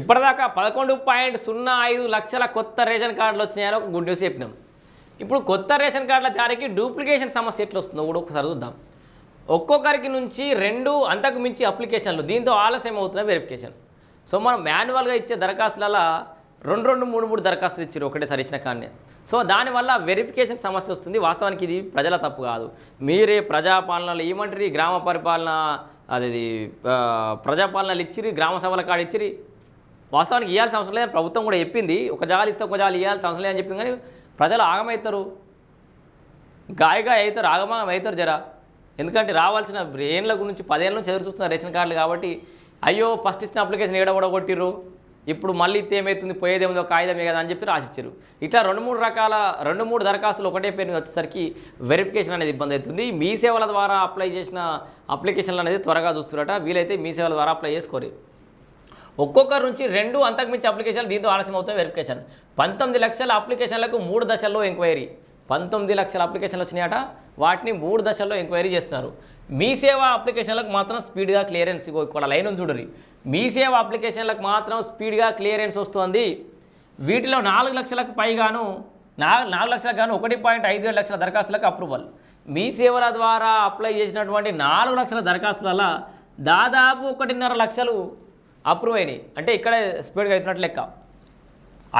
ఇప్పటిదాకా పదకొండు పాయింట్ సున్నా ఐదు లక్షల కొత్త రేషన్ కార్డులు వచ్చినాయని ఒక గుడ్ న్యూస్ చెప్పినాం. ఇప్పుడు కొత్త రేషన్ కార్డుల జారీకి డూప్లికేషన్ సమస్య ఎట్లా వస్తుందో కూడా ఒకసారి చూద్దాం. ఒక్కొక్కరికి నుంచి రెండు అంతకు మించి అప్లికేషన్లు. దీంతో ఆలస్యం అవుతున్న వెరిఫికేషన్ సో మనం మాన్యువల్గా ఇచ్చే దరఖాస్తులలో రెండు రెండు మూడు మూడు దరఖాస్తులు ఇచ్చారు ఒకటేసారి ఇచ్చిన కానీ సో దానివల్ల వెరిఫికేషన్ సమస్య వస్తుంది. వాస్తవానికి ఇది ప్రజల తప్పు కాదు. మీరే ప్రజాపాలనలు ఏమంటారు? గ్రామ పరిపాలన అది ప్రజాపాలనలు ఇచ్చిరి గ్రామ సభల కాడ ఇచ్చిరి వాస్తవానికి ఇవ్వాల్సిన అవసరం లేదని ప్రభుత్వం కూడా చెప్పింది. ఒక జాలు ఇస్తే ఒక జాలి ఇవ్వాల్సిన అవసరం లేదని చెప్పింది కానీ ప్రజలు ఆగమవుతారు గాయగా అవుతారు ఆగమాగం అవుతారు జరా. ఎందుకంటే రావాల్సిన ఏళ్ళ గురించి పదేళ్ళ నుంచి ఎదురు చూస్తున్నారు రేషన్ కార్డులు కాబట్టి అయ్యో ఫస్ట్ ఇచ్చిన అప్లికేషన్ ఏడ కూడా కొట్టిర్రు. ఇప్పుడు మళ్ళీ ఇస్తే ఏమవుతుంది పోయేది ఏముందో? కాగితమే కదా అని చెప్పి రాసిచ్చారు. ఇట్లా రెండు మూడు రకాల రెండు మూడు దరఖాస్తులు ఒకటే పేరు వచ్చేసరికి వెరిఫికేషన్ అనేది ఇబ్బంది అవుతుంది. మీ సేవల ద్వారా అప్లై చేసిన అప్లికేషన్లు అనేది త్వరగా చూస్తున్నట వీలైతే మీ సేవల ద్వారా అప్లై చేసుకోరు. ఒక్కొక్కరి నుంచి రెండు అంతకుమించి అప్లికేషన్లు దీంతో ఆలస్యం అవుతాయి వెరిఫికేషన్ పంతొమ్మిది లక్షల అప్లికేషన్లకు మూడు దశల్లో ఎంక్వైరీ. పంతొమ్మిది లక్షల అప్లికేషన్లు వచ్చినాయట వాటిని మూడు దశల్లో ఎంక్వైరీ చేస్తున్నారు. మీ సేవ అప్లికేషన్లకు మాత్రం స్పీడ్గా క్లియరెన్స్ ఇక్కడ లైన్ ఉంది చూడరి మీ సేవ అప్లికేషన్లకు మాత్రం స్పీడ్గా క్లియరెన్స్ వస్తుంది. వీటిలో నాలుగు లక్షలకు పైగాను నాలుగు నాలుగు లక్షలకు గాను ఒకటి పాయింట్ ఐదు ఏడు లక్షల దరఖాస్తులకు అప్రూవల్. మీ సేవల ద్వారా అప్లై చేసినటువంటి నాలుగు లక్షల దరఖాస్తులలో దాదాపు ఒకటిన్నర లక్షలు అప్రూవ్ అయినాయి. అంటే ఇక్కడే స్పీడ్గా అవుతున్నట్టు లెక్క.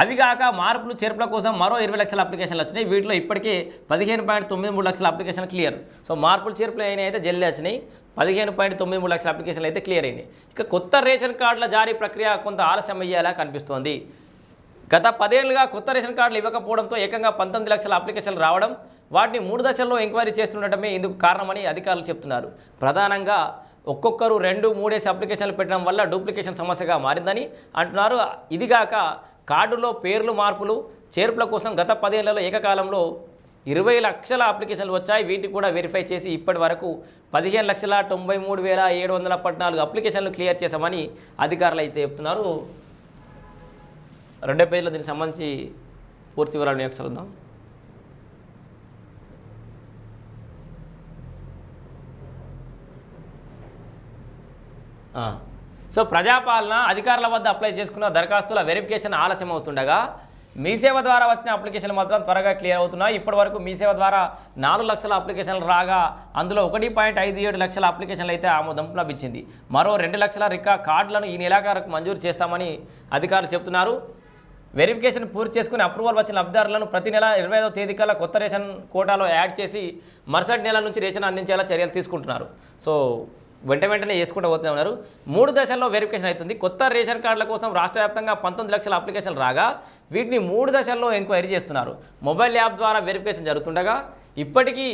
అవి కాక మార్పులు చేర్పుల కోసం మరో ఇరవై లక్షల అప్లికేషన్లు వచ్చినాయి. వీటిలో ఇప్పటికే పదిహేను పాయింట్ తొమ్మిది మూడు లక్షల అప్లికేషన్ క్లియర్. సో మార్పులు చేర్పులు అయినాయి అయితే జల్లి వచ్చినాయి. పదిహేను పాయింట్ తొమ్మిది మూడు లక్షల అప్లికేషన్లు అయితే క్లియర్ అయినాయి. ఇక కొత్త రేషన్ కార్డుల జారీ ప్రక్రియ కొంత ఆలస్యం అయ్యేలా కనిపిస్తోంది. గత పదేళ్ళుగా కొత్త రేషన్ కార్డులు ఇవ్వకపోవడంతో ఏకంగా పంతొమ్మిది లక్షల అప్లికేషన్లు రావడం వాటిని మూడు దశల్లో ఎంక్వైరీ చేస్తుండటమే ఇందుకు కారణమని అధికారులు చెప్తున్నారు. ప్రధానంగా ఒక్కొక్కరు రెండు మూడేసి అప్లికేషన్లు పెట్టడం వల్ల డూప్లికేషన్ సమస్యగా మారిందని అంటున్నారు. ఇదిగాక కార్డులో పేర్లు మార్పులు చేర్పుల కోసం గత పదేళ్ళలో ఏకకాలంలో ఇరవై లక్షల అప్లికేషన్లు వచ్చాయి. వీటిని కూడా వెరిఫై చేసి ఇప్పటి వరకు పదిహేను లక్షల తొంభై మూడు వేల ఏడు వందల పద్నాలుగు అప్లికేషన్లు క్లియర్ చేశామని అధికారులు అయితే చెప్తున్నారు. రెండో పేజీలో దీనికి సంబంధించి పూర్తి వివరాలు ఒకసారి సో ప్రజాపాలన అధికారుల వద్ద అప్లై చేసుకున్న దరఖాస్తుల వెరిఫికేషన్ ఆలస్యం అవుతుండగా మీసేవ ద్వారా వచ్చిన అప్లికేషన్లు మాత్రం త్వరగా క్లియర్ అవుతున్నాయి. ఇప్పటి వరకు మీసేవ ద్వారా నాలుగు లక్షల అప్లికేషన్లు రాగా అందులో ఒకటి పాయింట్ ఐదు ఏడు లక్షల అప్లికేషన్లు అయితే ఆమోదం లభించింది. మరో రెండు లక్షల రికా కార్డులను ఈ నెలాఖరుకు మంజూరు చేస్తామని అధికారులు చెప్తున్నారు వెరిఫికేషన్ పూర్తి చేసుకుని అప్రూవల్ వచ్చిన లబ్ధిదారులను ప్రతి నెల ఇరవై ఐదో తేదీ కల్లా కొత్త రేషన్ కోటాలో యాడ్ చేసి మరుసటి నెల నుంచి రేషన్ అందించేలా చర్యలు తీసుకుంటున్నారు. సో వెంట వెంటనే చేసుకుంటూ పోతూనే ఉన్నారు. మూడు దశల్లో వెరిఫికేషన్ అవుతుంది. కొత్త రేషన్ కార్డుల కోసం రాష్ట్ర వ్యాప్తంగా పంతొమ్మిది లక్షల అప్లికేషన్లు రాగా వీటిని మూడు దశల్లో ఎంక్వైరీ చేస్తున్నారు. మొబైల్ యాప్ ద్వారా వెరిఫికేషన్ జరుగుతుండగా ఇప్పటికీ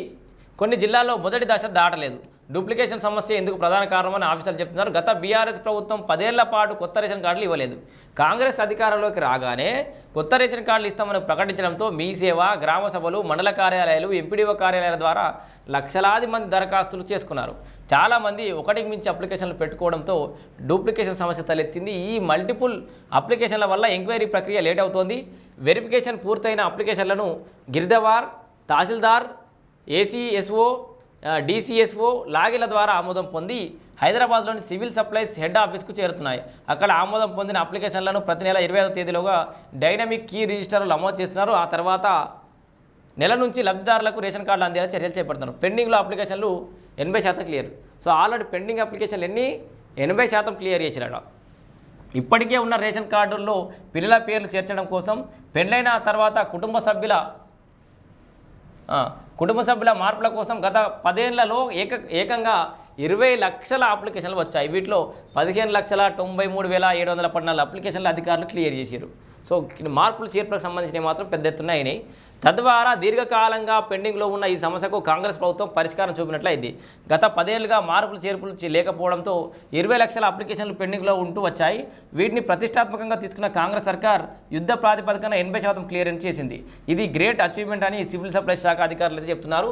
కొన్ని జిల్లాల్లో మొదటి దశ దాటలేదు. డూప్లికేషన్ సమస్య ఎందుకు ప్రధాన కారణమని ఆఫీసర్లు చెప్తున్నారు. గత బీఆర్ఎస్ ప్రభుత్వం పదేళ్ళ పాటు కొత్త రేషన్ కార్డులు ఇవ్వలేదు. కాంగ్రెస్ అధికారంలోకి రాగానే కొత్త రేషన్ కార్డులు ఇస్తామని ప్రకటించడంతో మీ సేవ గ్రామ సభలు మండల కార్యాలయాలు ఎంపీడీఓ కార్యాలయాల ద్వారా లక్షలాది మంది దరఖాస్తులు చేసుకున్నారు. చాలామంది ఒకటికి మించి అప్లికేషన్లు పెట్టుకోవడంతో డూప్లికేషన్ సమస్య తలెత్తింది. ఈ మల్టిపుల్ అప్లికేషన్ల వల్ల ఎంక్వైరీ ప్రక్రియ లేట్ అవుతోంది. వెరిఫికేషన్ పూర్తయిన అప్లికేషన్లను గిరిదవార్ తహసీల్దార్ ఏసీఎస్ఓ డిసిఎస్ఓ లాగిల ద్వారా ఆమోదం పొంది హైదరాబాద్లోని సివిల్ సప్లైస్ హెడ్ ఆఫీస్కు చేరుతున్నాయి. అక్కడ ఆమోదం పొందిన అప్లికేషన్లను ప్రతి నెల ఇరవై ఐదో తేదీలోగా డైనమిక్ కీ రిజిస్టర్లు నమోదు చేస్తున్నారు. ఆ తర్వాత నెల నుంచి లబ్ధిదారులకు రేషన్ కార్డులు అందేలా చర్యలు చేపడుతున్నారు. పెండింగ్లో అప్లికేషన్లు ఎనభై శాతం క్లియర్. సో ఆల్రెడీ పెండింగ్ అప్లికేషన్లు ఎన్ని? ఎనభై శాతం క్లియర్ చేసిరాడు ఇప్పటికే ఉన్న రేషన్ కార్డుల్లో పిల్లల పేర్లు చేర్చడం కోసం పెళ్ళైన తర్వాత కుటుంబ సభ్యుల కుటుంబ సభ్యుల మార్పుల కోసం గత పదేళ్ళలో ఏక ఏకంగా ఇరవై లక్షల అప్లికేషన్లు వచ్చాయి. వీటిలో పదిహేను లక్షల తొంభై మూడు వేల ఏడు వందల పద్నాలుగు అప్లికేషన్లు అధికారులు క్లియర్ చేశారు సో మార్పులు చేర్పులకు సంబంధించినవి మాత్రం పెద్ద ఎత్తున అయినాయి. తద్వారా దీర్ఘకాలంగా పెండింగ్లో ఉన్న ఈ సమస్యకు కాంగ్రెస్ ప్రభుత్వం పరిష్కారం చూపినట్లయింది. గత పదేళ్ళుగా మార్పులు చేర్పులు లేకపోవడంతో ఇరవై లక్షల అప్లికేషన్లు పెండింగ్లో ఉంటూ వచ్చాయి. వీటిని ప్రతిష్టాత్మకంగా తీసుకున్న కాంగ్రెస్ సర్కార్ యుద్ధ ప్రాతిపదికన ఎనభై శాతం క్లియరెన్స్ చేసింది. ఇది గ్రేట్ అచీవ్మెంట్ అని సివిల్ సప్లైస్ శాఖ అధికారులు అయితే చెప్తున్నారు.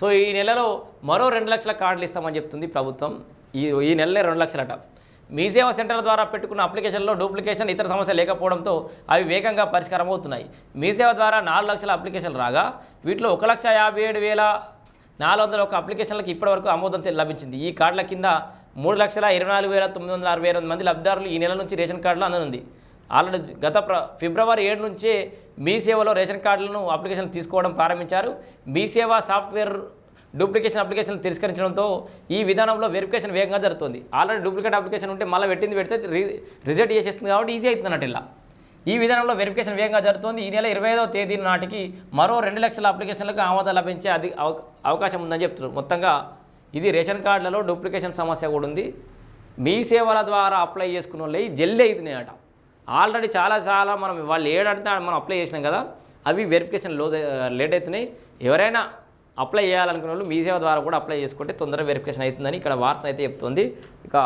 సో ఈ నెలలో మరో రెండు లక్షల కార్డులు ఇస్తామని చెప్తుంది ప్రభుత్వం. ఈ ఈ నెలలే రెండు లక్షలట. మీ సేవా సెంటర్ల ద్వారా పెట్టుకున్న అప్లికేషన్లో డూప్లికేషన్ ఇతర సమస్య లేకపోవడంతో అవి వేగంగా పరిష్కారం అవుతున్నాయి. మీ సేవ ద్వారా నాలుగు లక్షల అప్లికేషన్లు రాగా వీటిలో ఒక లక్ష యాభై ఏడు వేల నాలుగు వందల ఒక అప్లికేషన్లకు ఇప్పటివరకు ఆమోదం లభించింది. ఈ కార్డుల కింద మూడు లక్షల ఇరవై నాలుగు వేల తొమ్మిది వందల అరవై ఎనిమిది మంది లబ్ధిదారులు ఈ నెల నుంచి రేషన్ కార్డులు అందనుంది. ఆల్రెడీ గత ఫిబ్రవరి ఏడు నుంచే మీ సేవలో రేషన్ కార్డులను అప్లికేషన్ తీసుకోవడం ప్రారంభించారు. మీ సేవ సాఫ్ట్వేర్ డూప్లికేషన్ అప్లికేషన్ తిరస్కరించడంతో ఈ విధానంలో వెరిఫికేషన్ వేగంగా జరుగుతుంది. ఆల్రెడీ డూప్లికేట్ అప్లికేషన్ ఉంటే మళ్ళీ పెట్టింది పెడితే రి- చేసేస్తుంది కాబట్టి ఈజీ అవుతుంది అన్నట్టు ఇలా. ఈ విధానంలో వెరిఫికేషన్ వేగంగా జరుగుతోంది. ఈ నెల ఇరవై ఐదవ తేదీ నాటికి మరో రెండు లక్షల అప్లికేషన్లకు ఆమోదం లభించే అది అవ- అవకాశం ఉందని చెప్తున్నారు. మొత్తంగా ఇది రేషన్ కార్డులలో డూప్లికేషన్ సమస్య కూడా ఉంది. మీ సేవల ద్వారా అప్లై చేసుకున్న వాళ్ళు జల్దీ అవుతున్నాయట. ఆల్రెడీ చాలా చాలా మనం వాళ్ళు ఏడంటే మనం అప్లై చేసినాం కదా అవి వెరిఫికేషన్లో లేట్ అవుతున్నాయి. ఎవరైనా అప్లై చేయాలనుకున్న వాళ్ళు మీ సేవ ద్వారా కూడా అప్లై చేసుకుంటే తొందరగా వెరిఫికేషన్ అవుతుందని ఇక్కడ వార్త అయితే చెప్తుంది. ఇక